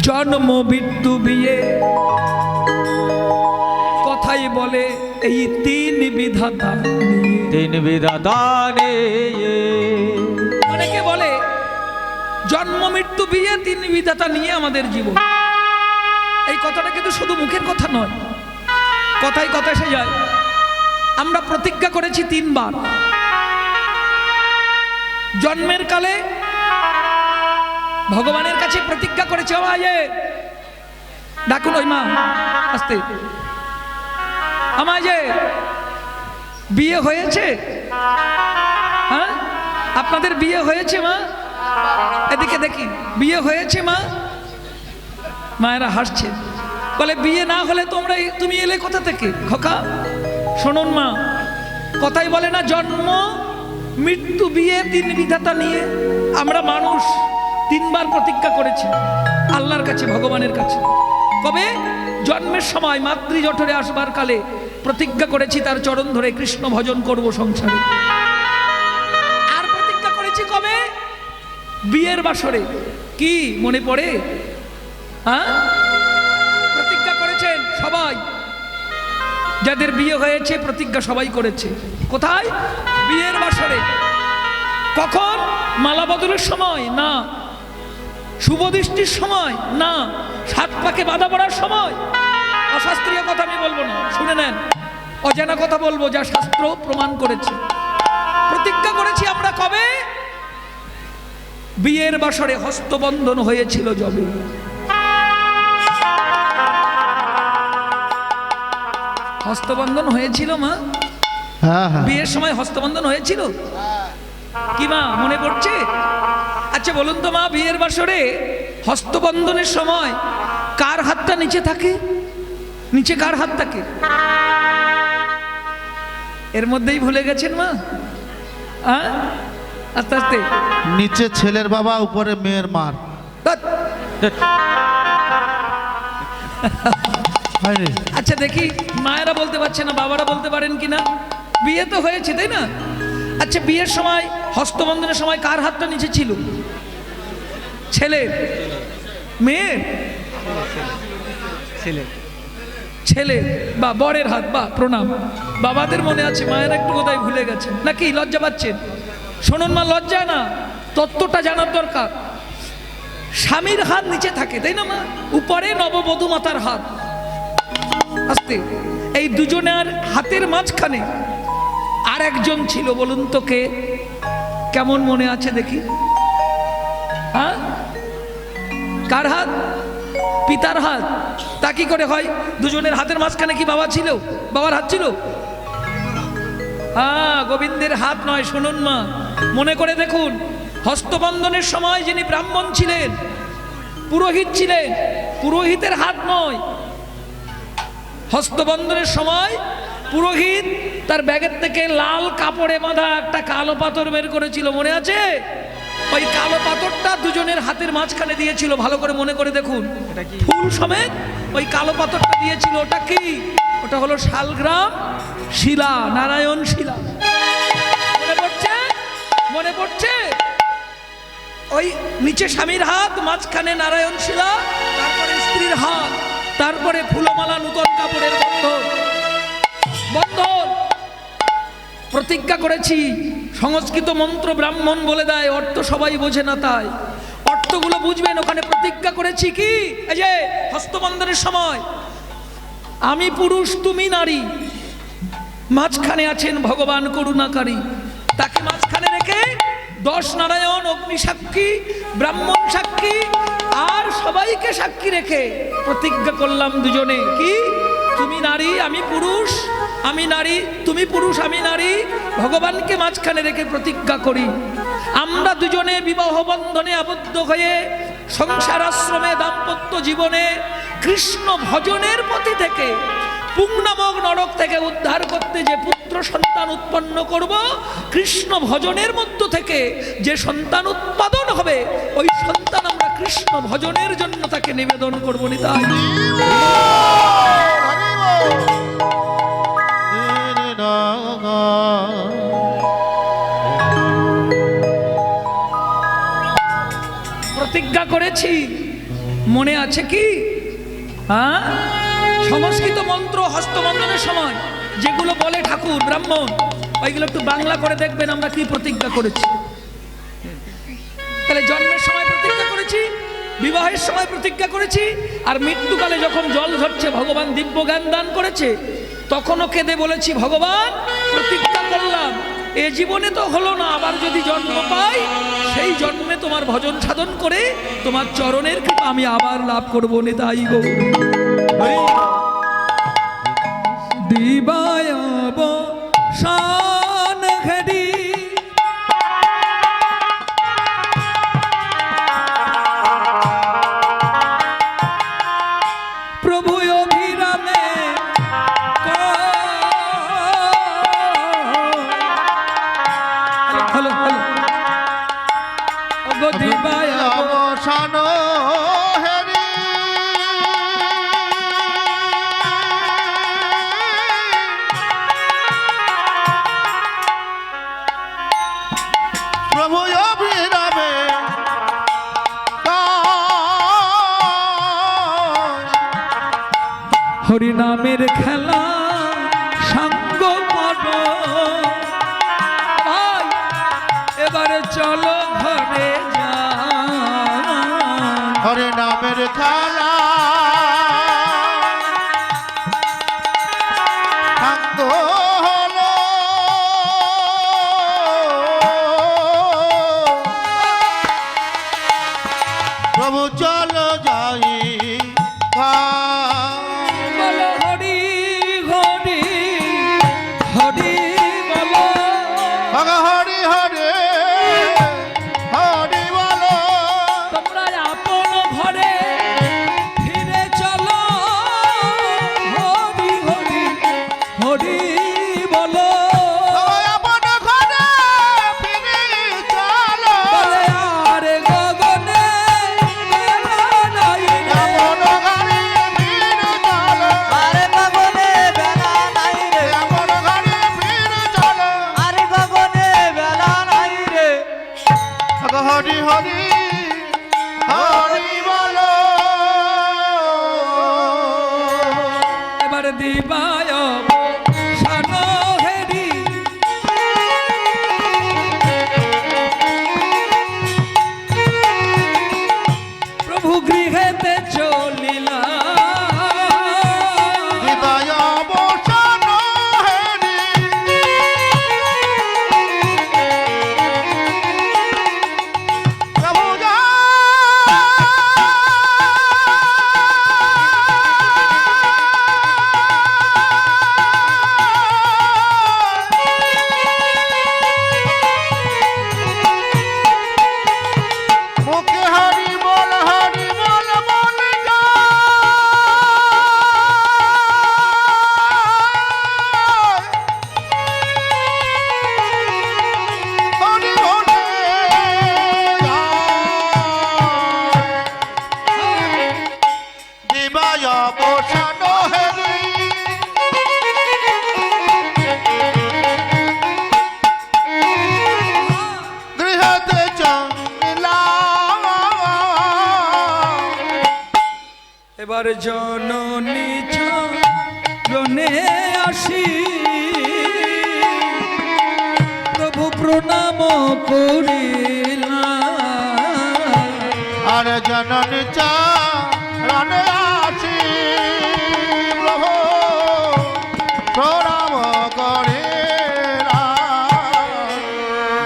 জন্ম মৃত্যু বিয়ে। কথাই বলে এই তিন বিধাতা। তিন বিধানে অনেকে বলে জন্ম মৃত্যু বিয়ে তিন বিধাতা নিয়ে আমাদের জীবন। এই কথাটা কিন্তু শুধু মুখের কথা নয় কথাই কথা এসে যায়। আমরা প্রতিজ্ঞা করেছি তিনবার। জন্মের কালে ভগবানের কাছে প্রতিজ্ঞা করেছে আয়ে ডাকুন ওই মা, আসতে। আমায় বিয়ে হয়েছে? হ্যাঁ? আপনাদের বিয়ে হয়েছে মা? এদিকে দেখি, বিয়ে হয়েছে মা? মায়েরা হাসছে। বলে, বিয়ে না হলে তোমরা তুমি এলে কোথা থেকে? খোকা, শোনুন মা, কথাই বলে না, জন্ম, মৃত্যু, বিয়ে, তিন বিধাতা নিয়ে আমরা মানুষ। তিনবার প্রতিজ্ঞা করেছি, আল্লাহর কাছে, ভগবানের কাছে। কবে? জন্মের সময়, মাতৃ জঠরে আসবার কালে প্রতিজ্ঞা করেছি, তার চরণ ধরে কৃষ্ণ ভজন করব সংসারে। আর প্রতিজ্ঞা করেছি কবে? বিয়ের বাসরে। কি মনে পড়ে? হ্যাঁ? প্রতিজ্ঞা করেছেন সবাই। যাদের বিয়ে হয়েছে, প্রতিজ্ঞা সবাই করেছে। কোথায়? বিয়ের বাসরে। কখন? মালা বদলের সময়। না শুভ দৃষ্টির সময়? না সাত পাকে বাধা পড়ার সময়। অশাস্ত্রীয় কথা আমি বলব না শুনে নেন। অজানা কথা বলব যা শাস্ত্র প্রমাণ করেছে। প্রতিজ্ঞা করেছি আমরা কবে? বিয়ের বাসরে হস্তবন্ধন হয়েছিল যবে। হস্তবন্ধন হয়েছিল মা? হ্যাঁ হ্যাঁ। বিয়ের সময় হস্তবন্ধন হয়েছিল? কি মা মনে পড়ছে? আচ্ছা বলুন তো মা বিয়ের বাসরে হস্তবন্ধনের সময় কার হাতটা নিচে থাকে? নিচে কার হাত থাকে এর মধ্যেই ভুলে গেছেন মা? হ্যাঁ আস্তে আস্তে। নিচে ছেলের বাবা উপরে মেয়ের মার আচ্ছা দেখি মায়েরা বলতে পারছে না বাবারা বলতে পারেন কি না বিয়ে তো হয়েছে তাই না? আচ্ছা বিয়ের সময় হস্তবন্ধনের সময় কার হাতটা নিচে ছিল? ছেলে? মেয়ে? ছেলে। ছেলে? বা বরের হাত বা প্রণাম। বাবাদের মনে আছে মায়ের একটু কোথায় ভুলে গেছেন। নাকি লজ্জা পাচ্ছেন? শুনুন মা লজ্জা না তত্ত্বটা জানার দরকার। স্বামীর হাত নিচে থাকে তাই না মা? উপরে নববধূ মাতার হাত। আস্তে। এই দুজনের হাতের মাঝখানে আর একজন ছিল বলুন তো কে? কেমন মনে আছে দেখি? হ্যাঁ? কার হাত? পিতার হাত। তা কি করে হয়? দুজনের হাতের মাঝখানে কি বাবা ছিল? বাবার হাত ছিল? হ্যাঁ গোবিন্দের হাত নয়, শুনুন মা। মনে করে দেখুন হস্তবন্ধনের সময় যিনি ব্রাহ্মণ ছিলেন, পুরোহিত ছিলেন, পুরোহিতের হাত নয়। হস্তবন্ধনের সময় পুরোহিত তার ব্যাগের থেকে লাল কাপড়ে বাঁধা একটা কালো পাথর বের করেছিল মনে আছে? ওই কালো পাথরটা দুজনের হাতের মাঝখানে দিয়েছিল ভালো করে মনে করে দেখুন। ফুল সমেত ওই কালো পাথরটা দিয়েছিল ওটা কি? ওটা হলো শালগ্রাম শিলা নারায়ণ শিলা। মনে পড়ছে? মনে পড়ছে? ওই নিচে স্বামীর হাত মাঝখানে নারায়ণ শিলা তারপরে স্ত্রীর হাত তারপরে ফুলমালা নূতন কাপড়ের বন্ধন। প্রতিজ্ঞা করেছি, সংস্কৃত মন্ত্র ব্রাহ্মণ বলে দেয়, অর্থ সবাই বোঝে না তাই। অর্থগুলো বুঝবেন, ওখানে প্রতিজ্ঞা করেছি কি? এই যে, হস্তবন্ধনের সময়। আমি পুরুষ, তুমি নারী। মাঝখানে আছেন ভগবান করুণাকারী। তাকে মাঝখানে রেখে দশ নারায়ণ, অগ্নি সাক্ষী, ব্রাহ্মণ সাক্ষী, আর সবাইকে সাক্ষী রেখে প্রতিজ্ঞা করলাম দুজনে। কি? তুমি নারী, আমি পুরুষ আমি নারী, তুমি পুরুষ, আমি নারী। ভগবানকে মাঝখানে রেখে প্রতিজ্ঞা করি। আমরা দুজনে বিবাহ বন্ধনে আবদ্ধ হয়ে সংসার আশ্রমে দাম্পত্য জীবনে কৃষ্ণ ভজনের পথে থেকে পুং নামক নরক থেকে উদ্ধার করতে যে পুত্র সন্তান উৎপন্ন করব, কৃষ্ণ ভজনের মধ্য থেকে যে সন্তান উৎপাদন হবে, ওই সন্তান আমরা কৃষ্ণ ভজনের জন্য তাকে নিবেদন করব নিতাই। প্রতিজ্ঞা করেছি। মনে আছে কি? হ্যাঁ? সংস্কৃত মন্ত্র হস্তবন্ধনের সময় যেগুলো বলে ঠাকুর, ব্রাহ্মণ, ওইগুলো একটু বাংলা করে দেখবেন আমরা কি প্রতিজ্ঞা করেছি। তাহলে জন্মের সময় প্রতিজ্ঞা করেছি, বিবাহের সময় প্রতিজ্ঞা করেছি, আর মৃত্যুকালে যখন জল ঝরছে ভগবান দিব্য জ্ঞান দান করেছে, তখনও কেঁদে বলেছি, ভগবান, প্রতিজ্ঞা করলাম। এ জীবনে তো হলো না, আবার যদি জন্ম পাই সেই জন্মে তোমার ভজন সাধন করে তোমার চরণের কৃপা আমি আবার লাভ করব নেতাই গো। খেলা সঙ্গ এবারে চলো ঘরে যা ঘরে নামের খেলা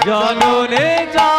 জননে যা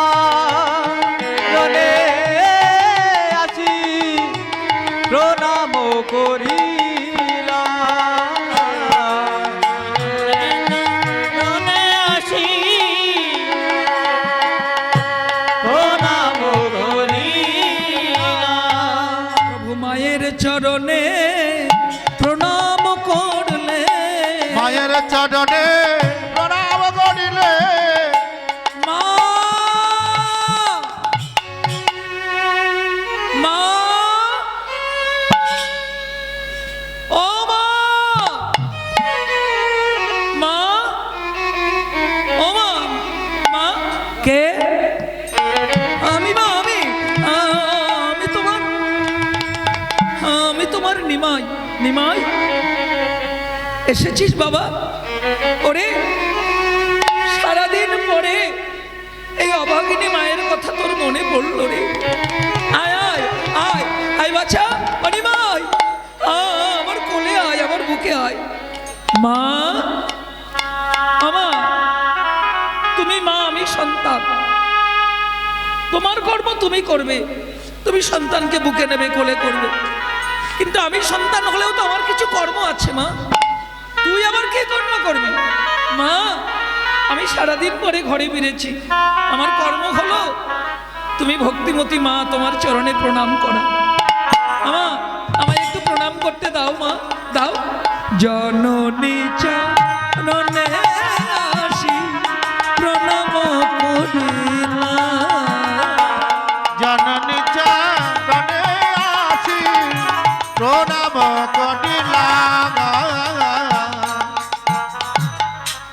নিমাই। এসেছিস বাবা? ওরে, সারাদিন পরে এই অভাগিনী মায়ের কথা তোর মনে পড়ল রে। আয় আয় আয় আয় বাছা, অনিমাই। আমার কোলে আয়, আমার বুকে আয়। মা, আমা, তুমি মা, আমি সন্তান। তোমার কর্ম তুমি করবে, তুমি সন্তানকে বুকে নেবে, কোলে করবে। কিন্তু আমি সন্তান হলেও তো আমার কিছু কর্ম আছে, মা। তুই আবার কি কর্ম করবি? মা, আমি সারাদিন পরে ঘরে ফিরেছি। আমার কর্ম হলো, তুমি ভক্তিমতী মা, তোমার চরণে প্রণাম করা। আমা আমায় একটু প্রণাম করতে দাও, মা। দাও। জননী চরণে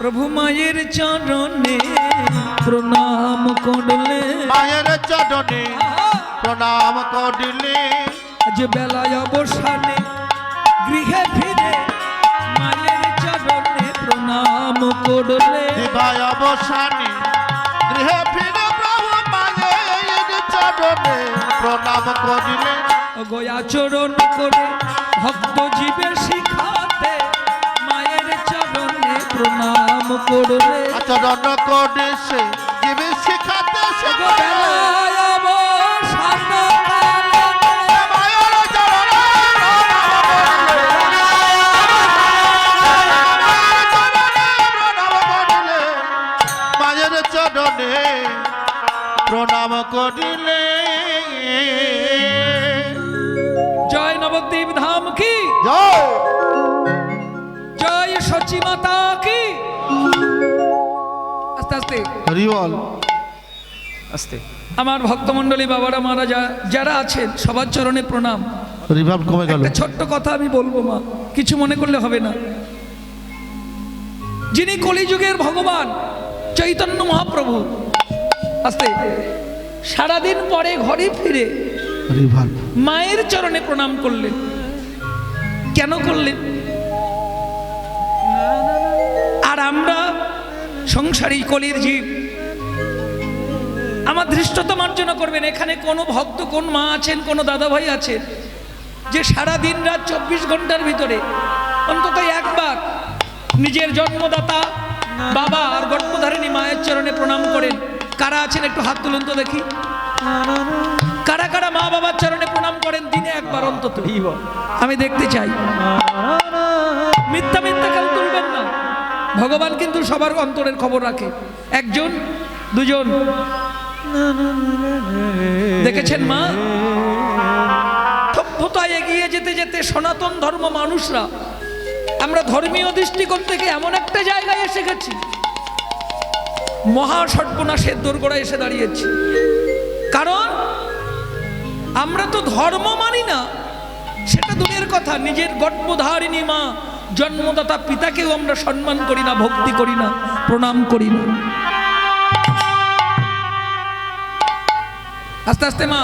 প্রভু মায়ের চরণে প্রণাম করলে। মায়ের চরণে প্রণাম করিলে। আজ বেলায় অবসানে গৃহে ফিরে মায়ের চরণে প্রণাম করলে। দিবায় অবসানে গৃহে ফিরে প্রভু মায়ের চরণে প্রণাম করলে। করিলে গয়াচরণ করে ভক্ত জীবে শিখাতে মায়ের চরণে প্রণাম করলে আচরণ করে সে জীবে শিখাতে চরণে প্রণাম করিলে জয় নবদ্বীপ আস্তে আস্তে হরি বল। আস্তে। আমার ভক্তমণ্ডলী বাবারা মারা যা যারা আছেন সবার চরণে প্রণাম। রিভাব কমে গেল। ছোট্ট কথা আমি বলব মা। কিছু মনে করলে হবে না। যিনি কলিযুগের ভগবান চৈতন্য মহাপ্রভু। আস্তে। সারাদিন পরে ঘরে ফিরে রিভাব মায়ের চরণে প্রণাম করলেন। কেন করলেন? আর আমরা সংসারী কলির জীব। আমার ধৃষ্টতা মার্জনা করবেন, এখানে কোনো ভক্ত, কোন মা আছেন, কোনো দাদা ভাই আছেন, যে সারা দিন রাত চব্বিশ ঘণ্টার ভিতরে অন্তত একবার নিজের জন্মদাতা, বাবা আর গর্ভধারিণী মায়ের চরণে প্রণাম করেন। কারা আছেন একটু হাত তুলুন তো দেখি। কারা কারা মা বাবার চরণে প্রণাম করেন, দিনে একবার অন্তত। আমি দেখতে চাই। মিথ্যা মিথ্যা কেউ তুলবেন না। ভগবান কিন্তু সবার অন্তরের খবর রাখে। একজন, দুজন। দেখেছেন মা? সভ্যতায় এগিয়ে যেতে যেতে সনাতন ধর্ম মানুষরা, আমরা ধর্মীয় দৃষ্টিকোণ থেকে এমন একটা জায়গায় এসে গেছি। মহা সর্বনাশের দোরগোড়ায় এসে দাঁড়িয়েছি। কারণ আমরা তো ধর্ম মানি না, সেটা দূরের কথা, নিজের গর্ভধারিণী মা জন্মদাতা পিতাকেও আমরা সম্মান করি না, ভক্তি করি না, প্রণাম করি না। আস্তে আস্তে, মা।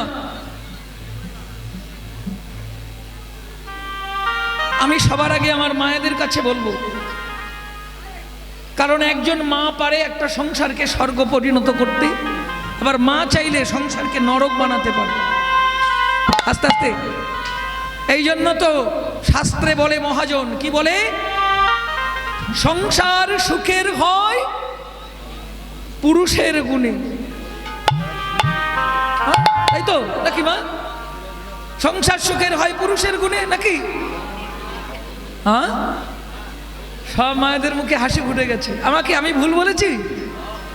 আমি সবার আগে আমার মায়েদের কাছে বলব, কারণ একজন মা পারে একটা সংসারকে স্বর্গ পরিণত করতে, আবার মা চাইলে সংসারকে নরক বানাতে পারে। আস্তে আস্তে। এই জন্য তো শাস্ত্রে বলে মহাজন, কি বলে? সংসার সুখের হয় পুরুষের গুণে। হ্যাঁ? তাই তো? নাকি মা? সংসার সুখের হয় পুরুষের গুণে, নাকি? হ্যাঁ? সব মায়েদের মুখে হাসি ফুটে গেছে। আমাকে আমি ভুল বলেছি?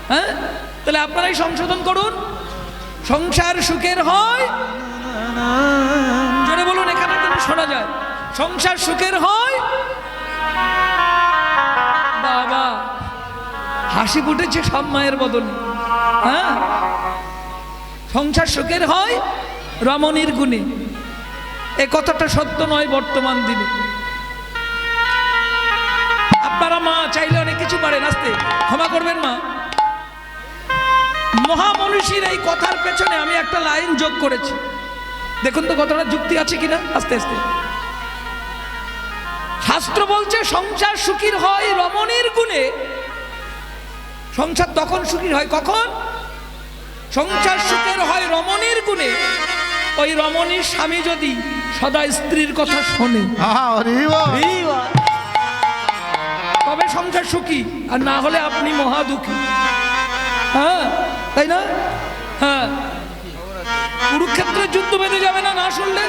হ্যাঁ? তাহলে আপনারাই সংশোধন করুন। সংসার সুখের হয়। জোরে বলুন, এখানে শোনা যায়। সংসার সুখের হয়। বাবা, হাসি ফুটেছে সব মায়ের বদলে। হ্যাঁ? সংসার সুখের হয় রমণীর গুণে। এ কথাটা সত্য নয় বর্তমান দিনে। আপনারা মা চাইলে অনেক কিছু পারেন আসতে। ক্ষমা করবেন মা। মহামনীষীর এই কথার পেছনে আমি একটা লাইন যোগ করেছি। দেখুন তো কতটা যুক্তি আছে কিনা? আস্তে আস্তে। শাস্ত্র বলছে সংসার সুখীর হয় রমণীর গুণে। সংসার তখন সুখীর হয় কখন? সংসার সুখের হয় রমণীর গুণে। ওই রমণীর স্বামী যদি সদা স্ত্রীর কথা শোনে। তবে সংসার সুখী আর না হলে আপনি মহা দুঃখী। হ্যাঁ তাই না? হ্যাঁ। কুরুক্ষেত্রের যুদ্ধ বেঁধে যাবে না না শুনলে?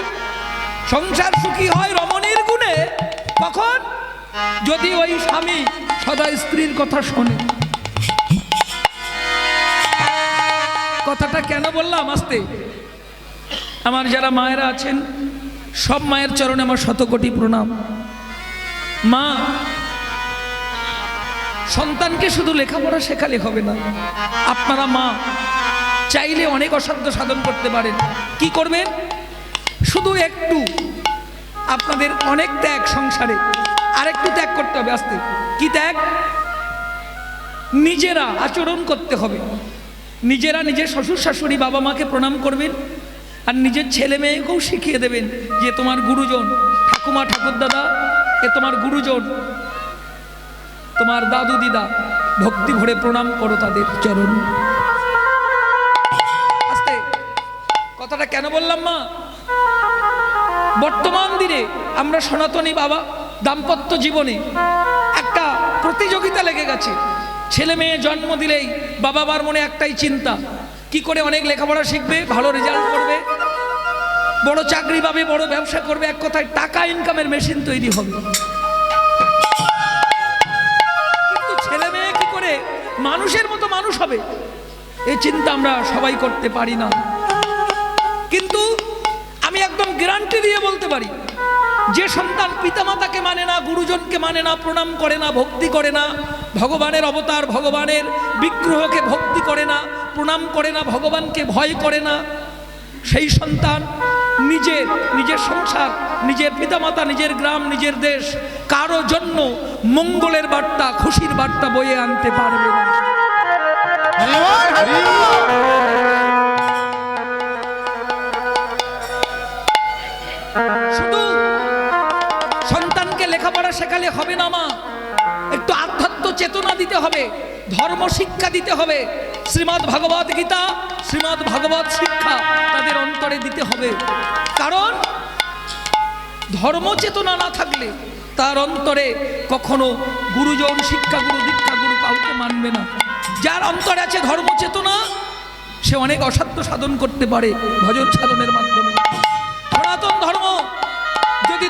সংসার সুখী হয় কখন? যদি ওই স্বামী সদা স্ত্রীর কথা শোনে। কথাটা কেন বললাম আসতে? আমার যারা মায়েরা আছেন, সব মায়ের চরণে আমার শতকোটি প্রণাম। মা, সন্তানকে শুধু লেখাপড়া শেখালে হবে না। আপনারা মা, চাইলে অনেক অসাধ্য সাধন করতে পারেন। কি করবেন? শুধু একটু আপনাদের অনেক ত্যাগ সংসারে। আরেকটু ত্যাগ করতে হবে আস্তে। কি ত্যাগ? নিজেরা আচরণ করতে হবে। নিজেরা নিজের শ্বশুর শাশুড়ি বাবা মাকে প্রণাম করবেন আর নিজের ছেলে মেয়েকেও শিখিয়ে দেবেন যে তোমার গুরুজন, ঠাকুমা, ঠাকুরদাদা, এ তোমার গুরুজন, তোমার দাদু, দিদা, ভক্তি ভরে প্রণাম করো তাদের চরণ। আস্তে। কথাটা কেন বললাম মা? বর্তমান দিনে আমরা সনাতনী বাবা, দাম্পত্য জীবনে একটা প্রতিযোগিতা লেগে গেছে। ছেলে মেয়ে জন্ম দিলেই বাবা মার মনে একটাই চিন্তা, কি করে অনেক লেখাপড়া শিখবে, ভালো রেজাল্ট করবে, বড় চাকরি পাবে, বড় ব্যবসা করবে, এক কথায় টাকা ইনকামের মেশিন তৈরি হবে। কিন্তু ছেলে মেয়ে কি করে মানুষের মতো মানুষ হবে? এই চিন্তা আমরা সবাই করতে পারি না। কিন্তু একদম গ্যারান্টি দিয়ে বলতে পারি যে সন্তান পিতামাতাকে মানে না গুরুজনকে মানে না প্রণাম করে না ভক্তি করে না ভগবানের অবতার ভগবানের বিগ্রহকে ভক্তি করে না প্রণাম করে না ভগবানকে ভয় করে না সেই সন্তান নিজের নিজের সংসার নিজের পিতামাতা নিজের গ্রাম নিজের দেশ কারও জন্য মঙ্গলের বার্তা খুশির বার্তা বয়ে আনতে পারবে না। লেখাপড়া শেখালে হবে না মা। একটু আধ্যাত্ম চেতনা দিতে হবে, ধর্ম শিক্ষা দিতে হবে। শ্রীমৎ ভাগবত গীতা শ্রীমৎ ভাগবত শিক্ষা তাদের অন্তরে দিতে হবে। কারণ ধর্ম চেতনা না থাকলে তার অন্তরে কখনো গুরুজন শিক্ষা গুরু দীক্ষা গুরু কাউকে মানবে না। যার অন্তরে আছে ধর্ম চেতনা, সে অনেক অসাধ্য সাধন করতে পারে ভজন সাধনের মাধ্যমে। সনাতন ধর্ম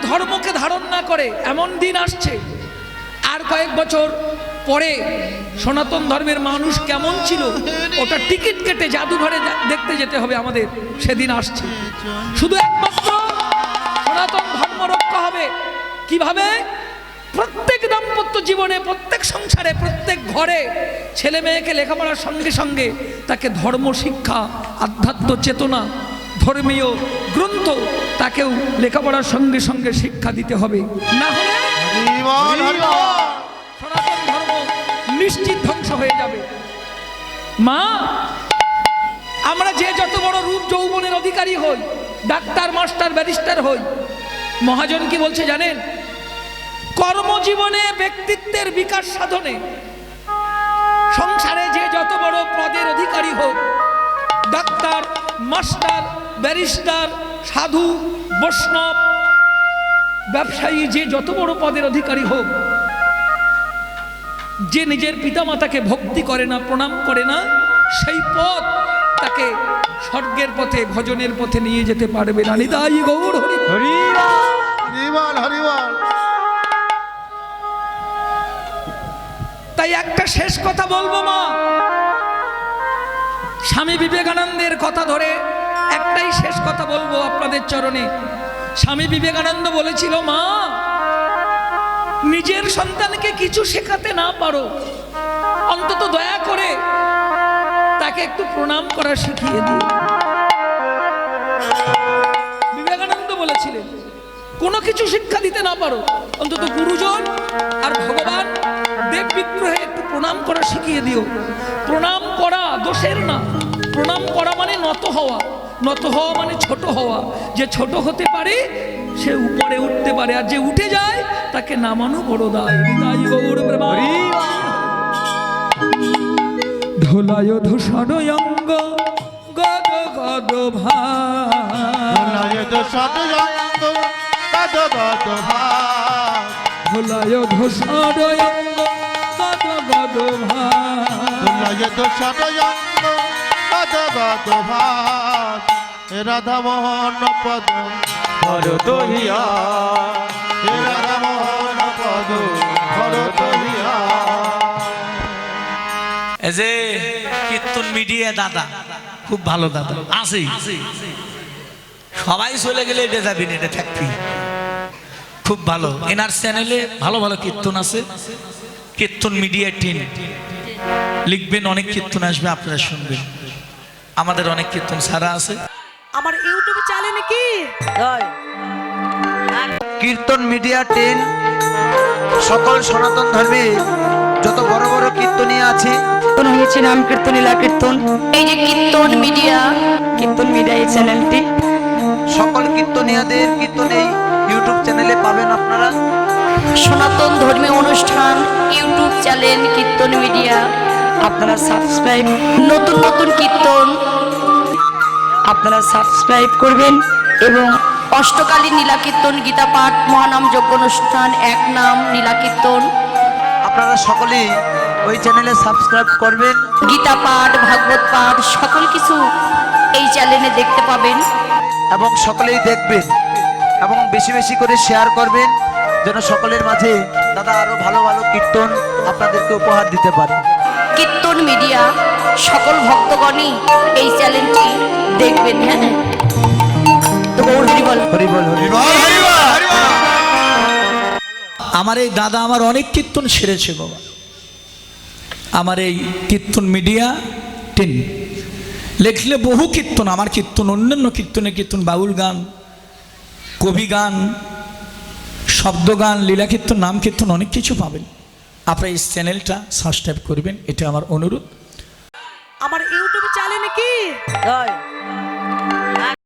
ধর্মকে ধারণ না করে এমন দিন আসছে। আর কয়েক বছর পরে সনাতন ধর্মের মানুষ কেমন ছিল, ওটা টিকিট কেটে জাদুঘরে দেখতে যেতে হবে আমাদের, সেদিন আসছে। শুধু একমাত্র সনাতন ধর্ম রক্ষা হবে। কীভাবে? প্রত্যেক দাম্পত্য জীবনে, প্রত্যেক সংসারে, প্রত্যেক ঘরে ছেলে মেয়েকে লেখাপড়ার সঙ্গে সঙ্গে তাকে ধর্ম, শিক্ষা, আধ্যাত্ম, চেতনা, ধর্মীয় গ্রন্থ তাকেও লেখাপড়ার সঙ্গে সঙ্গে শিক্ষা দিতে হবে। না হলে সনাতন ধর্ম নিশ্চিত ধ্বংস হয়ে যাবে। মা আমরা যে যত বড় রূপ যৌবনের অধিকারী হই ডাক্তার মাস্টার ব্যারিস্টার হই মহাজন কি বলছে জানেন? কর্মজীবনে ব্যক্তিত্বের বিকাশ সাধনে সংসারে যে যত বড় পদের অধিকারী হোক ডাক্তার মাস্টার ব্যারিস্টার সাধু বৈষ্ণব ব্যবসায়ী যে যত বড় পদের অধিকারী হোক যে নিজের পিতামাতাকে ভক্তি করে না প্রণাম করে না সেই পথ তাকে স্বর্গের পথে ভজনের পথে নিয়ে যেতে পারবে না। নিতাই গৌর হরি। তাই একটা শেষ কথা বলব মা। স্বামী বিবেকানন্দের কথা ধরে একটাই শেষ কথা বলব আপনাদের চরণে। স্বামী বিবেকানন্দ বলেছিল, মা, নিজের সন্তানকে কিছু শেখাতে না পারো। অন্তত দয়া করে তাকে একটু প্রণাম করা শিখিয়ে দিও। বিবেকানন্দ বলেছিলেন, কোনো কিছু শিক্ষা দিতে না পারো। অন্তত গুরুজন আর ভগবান দেব বিগ্রহে একটু প্রণাম করা শিখিয়ে দিও। প্রণাম করা দোষের না, প্রণাম করা মানে নত হওয়া। নত হওয়া মানে ছোট হওয়া। যে ছোট হতে পারে সে উপরে উঠতে পারে। আর যে উঠে যায় তাকে নামানো বড় দায়। বিদায় গৌর। ধোলায় ধূষণ অঙ্গ গদ গদ ভাই লয় অঙ্গ গদ গদ ভাব ধোলায় ধূষণ অঙ্গ গদ গদ অঙ্গ গদ গদ রাধা মোহন পদ। ভরত হিয়া হে রাধা মোহন পদ। ভরত হিয়া এই যে কীর্তন মিডিয়া দাদা খুব ভালো দাদা। আছে সবাই চলে গেলে এটা যাবি না এটা থাকবি। খুব ভালো। এনার চ্যানেলে ভালো ভালো কীর্তন আছে। কীর্তন মিডিয়া টিম লিখবেন অনেক কীর্তন আসবে আপনারা শুনবেন। আমাদের অনেক কীর্তন সারা আছে। আমার ইউটিউবে চ্যানেল নাকি কীর্তন মিডিয়া টেন সকল সনাতন ধর্মে যত বড় বড় কীর্তনীয় আছে। কীর্তন হয়েছে নাম কীর্তন লীলা কীর্তন। এই যে কীর্তন মিডিয়া। কীর্তন মিডিয়া এই চ্যানেলটি। সকল কীর্তনীয়দের কীর্তন এই ইউটিউব চ্যানেলে পাবেন আপনারা। সনাতন ধর্মীয় অনুষ্ঠান ইউটিউব চ্যানেল কীর্তন মিডিয়া। আপনারা সাবস্ক্রাইব। নতুন নতুন কীর্তন। আপনারা সাবস্ক্রাইব করবেন এবং অষ্টকালী নীলাকীর্তন গীতা পাঠ মহানাম যজ্ঞ অনুষ্ঠান এক নাম নীলাকীর্তন। আপনারা সকলেই ওই চ্যানেলে সাবস্ক্রাইব করবেন। গীতা পাঠ ভাগবত পাঠ সকল কিছু এই চ্যানেলে দেখতে পাবেন। এবং সকলেই দেখবেন এবং বেশি বেশি করে শেয়ার করবেন যেন সকলের মাঝে দাদা আরও ভালো ভালো কীর্তন আপনাদেরকে উপহার দিতে পারে। কীর্তন মিডিয়া সকল ভক্তগণই এই চ্যানেলটি দেখবেন হ্যাঁ? তো গৌর হরি বল। হরি বল হরি বল। আমার এই দাদা আমার অনেক কীর্তন সেরেছে বাবা। আমার এই কীর্তন মিডিয়া টিন। লেখলে বহু কীর্তন আমার কীর্তন অন্যান্য কীর্তনে কীর্তন বাউল গান কবি গান শব্দ গান লীলা কীর্তন নাম কীর্তন অনেক কিছু পাবেন। আপনার এই চ্যানেলটা সাবস্ক্রাইব করবেন এটা আমার অনুরোধ। আমার ইউটিউবে চ্যানেল নাকি